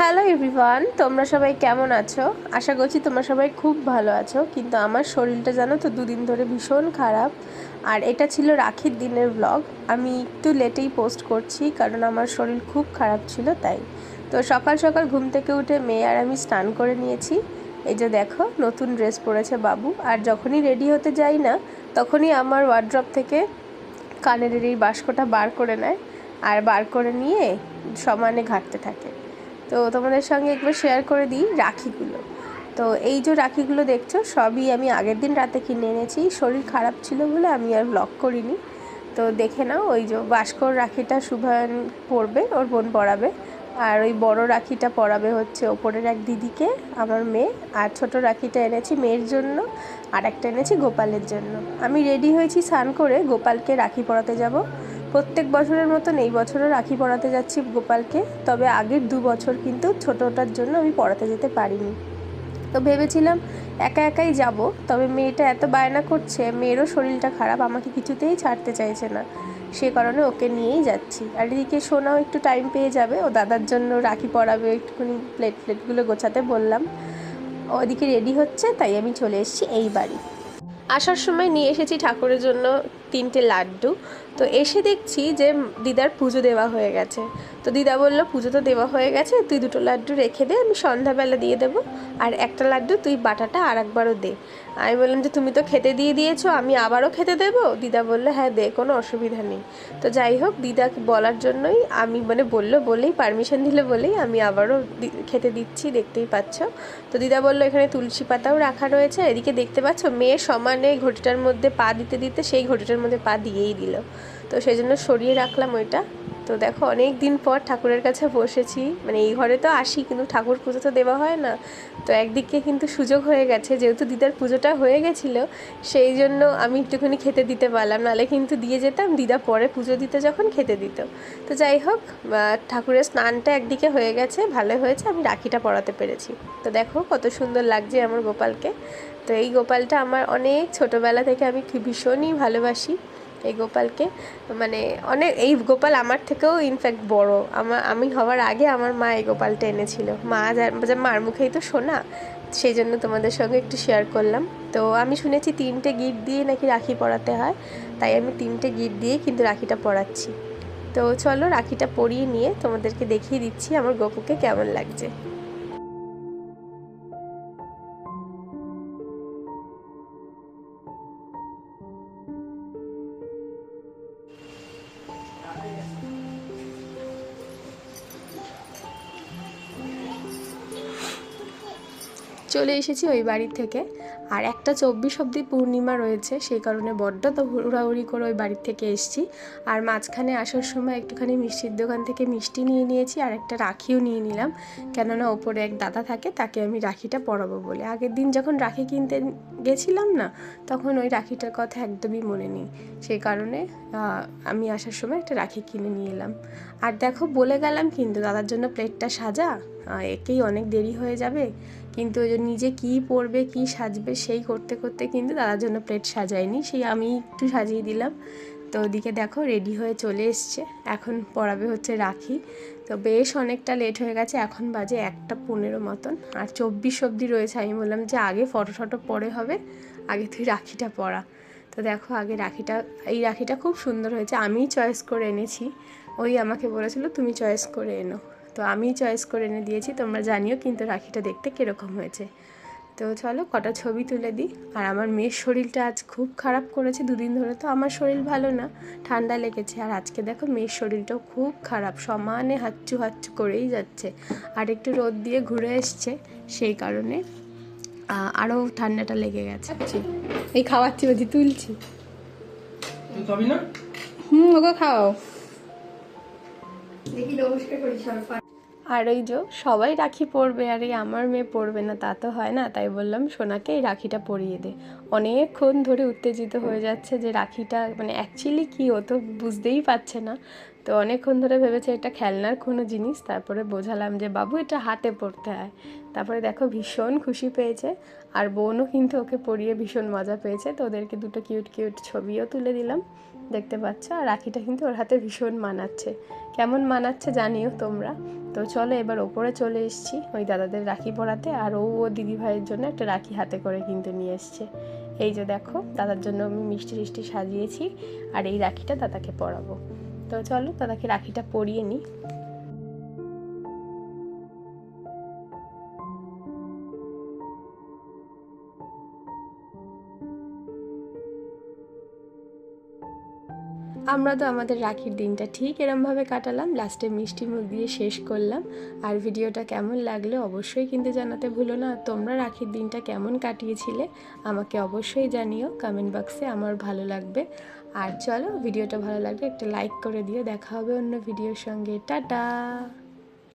Hello everyone তোমরা সবাই কেমন আছো? আশা করছি তোমরা সবাই খুব ভালো আছো, কিন্তু আমার শরীরটা জানো তো, দুদিন ধরে ভীষণ খারাপ। আর এটা ছিল রাখির দিনের ব্লগ আমি একটু লেটেই পোস্ট করছি, কারণ আমার শরীর খুব খারাপ ছিল, তাই। তো সকাল সকাল ঘুম থেকে উঠে মেয়ে আর আমি স্নান করে নিয়েছি। এই যে দেখো, নতুন ড্রেস পরেছে বাবু। আর যখনই রেডি হতে যাই না, তখনই আমার ওয়ার্ড্রপ থেকে কানের এই বাস্কটা বার করে নেয়। আর বার করে নিয়ে সমানে ঘাটতে থাকে। তো তোমাদের সঙ্গে একবার শেয়ার করে দিই রাখিগুলো। তো এই যে রাখিগুলো দেখছ, সবই আমি আগের দিন রাতে কিনে এনেছি। শরীর খারাপ ছিল বলে আমি আর ব্লগ করিনি। তো দেখে নাও, ওই যে বাস্কর রাখিটা শুভায়ন পরবে, ওর বোন পরাবে। আর ওই বড় রাখিটা পরাবে হচ্ছে ওপরের এক দিদিকে, আমার মেয়ে। আর ছোট রাখিটা এনেছি মেয়ের জন্য আর একটা এনেছি গোপালের জন্য। আমি রেডি হয়েছি স্নান করে গোপালকে রাখি পরাতে যাব। প্রত্যেক বছরের মতন এই বছরও রাখি পড়াতে যাচ্ছি গোপালকে, তবে আগের দু বছর কিন্তু ছোটোটার জন্য আমি পড়াতে যেতে পারিনি। তো ভেবেছিলাম একা একাই যাব, তবে মেয়েটা এত বায়না করছে, মেয়েরও শরীরটা খারাপ, আমাকে কিছুতেই ছাড়তে চাইছে না। সে কারণে ওকে নিয়েই যাচ্ছি। আর এদিকে সোনাও একটু টাইম পেয়ে যাবে, ও দাদার জন্য রাখি পরাবে, একটুখানি প্লেট প্লেটগুলো গোছাতে বললাম। ওদিকে রেডি হচ্ছে, তাই আমি চলে এসেছি এই বাড়ি। আসার সময় নিয়ে এসেছি ঠাকুরের জন্য তিনটে লাড্ডু। তো এসে দেখছি যে দিদার পুজো দেওয়া হয়ে গেছে। তো দিদা বলল, পুজো তো দেওয়া হয়ে গেছে, তুই দুটো লাড্ডু রেখে দে, আমি সন্ধ্যাবেলা দিয়ে দেবো। আর একটা লাড্ডু, তুই বাটাটা আর একবারও দে। আমি বললাম যে, তুমি তো খেতে দিয়ে দিয়েছ, আমি আবারও খেতে দেবো? দিদা বলল হ্যাঁ দে, কোনো অসুবিধা নেই। তো যাই হোক, দিদা বলার জন্যই আমি মানে বলল বলেই পারমিশন দিলে বলেই আমি আবারও খেতে দিচ্ছি, দেখতেই পাচ্ছ। তো দিদা বলল, এখানে তুলসী পাতাও রাখা রয়েছে, এদিকে দেখতে পাচ্ছ, মেয়ে সমানে ঘটিটার মধ্যে পা দিতে দিতে সেই ঘটিটার মধ্যে পা দিয়েই দিল। তো সেই জন্য সরিয়ে রাখলাম ওইটা। তো দেখো অনেক দিন পর ঠাকুরের কাছে বসেছি। মানে এই ঘরে তো আসি, কিন্তু ঠাকুর পুজো তো দেওয়া হয় না। তো একদিকে কিন্তু সুযোগ হয়ে গেছে, যেহেতু দিদার পুজোটা হয়ে গেছিল, সেই জন্য আমি একটুখানি খেতে দিতে পারলাম। নাহলে কিন্তু দিয়ে যেতাম, দিদা পরে পুজো দিতে যখন খেতে দিত। তো যাই হোক ঠাকুরের স্নানটা একদিকে হয়ে গেছে, ভালো হয়েছে, আমি রাখিটা পরাতে পেরেছি। তো দেখো, কত সুন্দর লাগছে আমার গোপালকে। তো এই গোপালটা আমার অনেক ছোটোবেলা থেকে আমি ভীষণই ভালোবাসি। এই গোপালকে। মানে অনেক, এই গোপাল আমার থেকেও ইনফ্যাক্ট বড়। আমার আমি হওয়ার আগে আমার মা এই গোপালটা এনেছিল। মা যা- মার মুখেই তো শোনা সেই জন্য তোমাদের সঙ্গে একটু শেয়ার করলাম। তো আমি শুনেছি তিনটে গিট দিয়ে নাকি রাখি পরাতে হয়। তাই আমি তিনটে গিট দিয়ে কিন্তু রাখিটা পরাচ্ছি। তো চলো রাখিটা পরিয়ে নিয়ে তোমাদেরকে দেখিয়ে দিচ্ছি আমার গপুকে কেমন লাগছে। চলে এসেছি ওই বাড়ি থেকে। আর একটা চব্বিশ অব্দি পূর্ণিমা রয়েছে, সেই কারণে বড্ড তো হুড়াহুড়ি করে ওই বাড়ির থেকে এসেছি। আর মাঝখানে আসার সময় একটুখানি মিষ্টির দোকান থেকে মিষ্টি নিয়ে নিয়েছি, আর একটা রাখিও নিয়ে নিলাম। কেননা ওপরে এক দাদা থাকে, তাকে আমি রাখিটা পরাবো বলে। আগের দিন যখন রাখি কিনতে গেছিলাম না, তখন ওই রাখিটার কথা একদমই মনে নেই। সেই কারণে আমি আসার সময় একটা রাখি কিনে নিয়ে এলাম। আর দেখো, বলে গেলাম কিন্তু দাদার জন্য প্লেটটা সাজা একেই অনেক দেরি হয়ে যাবে। কিন্তু ওই যে নিজে কী পরবে, কী সাজবে সেই করতে করতে কিন্তু দাদার জন্য প্লেট সাজায়নি। সেই আমি একটু সাজিয়ে দিলাম। তো ওদিকে দেখো রেডি হয়ে চলে এসছে। এখন পরাবে হচ্ছে রাখি। তো বেশ অনেকটা লেট হয়ে গেছে। এখন বাজে একটা পনেরো মতন। আর চব্বিশ অবধি রয়েছে। আমি বললাম যে আগে ফটো টটো পরে হবে, আগে তুই রাখিটা পরা। তো দেখো আগে রাখিটা, এই রাখিটা খুব সুন্দর হয়েছে। আমিই চয়েস করে এনেছি। ওই আমাকে বলেছিল, তুমি চয়েস করে এনো। তো আমি চয়েস করে এনে দিয়েছি তোমরা জানিও কিন্তু রাখিটা দেখতে কীরকম হয়েছে। তো চলো কটা ছবি তুলে দিই। আর আমার মেয়ের শরীরটা আজ খুব খারাপ করেছে দুদিন ধরে তো আমার শরীর ভালো না ঠান্ডা লেগেছে। আর আজকে দেখো মেয়ের শরীরটাও খুব খারাপ সমানে হাচ্চু হাচ্চু করেই যাচ্ছে। আর একটু রোদ দিয়ে ঘুরে এসছে সেই কারণে আরও ঠান্ডাটা লেগে গেছে। এই খাওয়াচ্ছি বলছি তুলছি। তুই খাবি আর ওই যে সবাই রাখি পরবে, আর এই আমার মেয়ে পরবে না, তা তো হয় না, তাই বললাম সোনাকে এই রাখিটা পরিয়ে দে। অনেকক্ষণ ধরে উত্তেজিত হয়ে যাচ্ছে যে রাখিটা মানে অ্যাকচুয়ালি কি, ও তো বুঝতেই পারছে না। তো অনেকক্ষণ ধরে ভেবেছে এটা খেলনার কোনো জিনিস, তারপরে বোঝালাম যে, বাবু, এটা হাতে পড়তে হয়। তারপরে দেখো ভীষণ খুশি পেয়েছে, আর বোনও কিন্তু ওকে পরিয়ে ভীষণ মজা পেয়েছে। তো ওদেরকে দুটো কিউট কিউট ছবিও তুলে দিলাম, দেখতে পাচ্ছ? আর রাখিটা কিন্তু ওর হাতে ভীষণ মানাচ্ছে। কেমন মানাচ্ছে জানিও তোমরা। তো চলো এবার ওপরে চলে এসছি, ওই দাদাদের রাখি পরাতে, আর ও ও দিদি ভাইয়ের জন্য একটা রাখি হাতে করে কিন্তু নিয়ে এসছে। এই যে দেখো, দাদার জন্য আমি মিষ্টি টিষ্টি সাজিয়েছি, আর এই রাখিটা দাদাকে পরাবো। তো চলো দাদাকে রাখিটা পরিয়ে নিই। আমরা তো আমাদের রাখির দিনটা ঠিক এরমভাবে কাটালাম লাস্টে মিষ্টি মুখ দিয়ে শেষ করলাম। আর ভিডিওটা কেমন লাগলে অবশ্যই কিন্তু জানাতে ভুলো না। তোমরা রাখির দিনটা কেমন কাটিয়েছিলে আমাকে অবশ্যই জানিও কমেন্ট বক্সে আমার ভালো লাগবে। আর চলো, ভিডিওটা ভালো লাগলে একটা লাইক করে দিও। দেখা হবে অন্য ভিডিওর সঙ্গে। টাটা!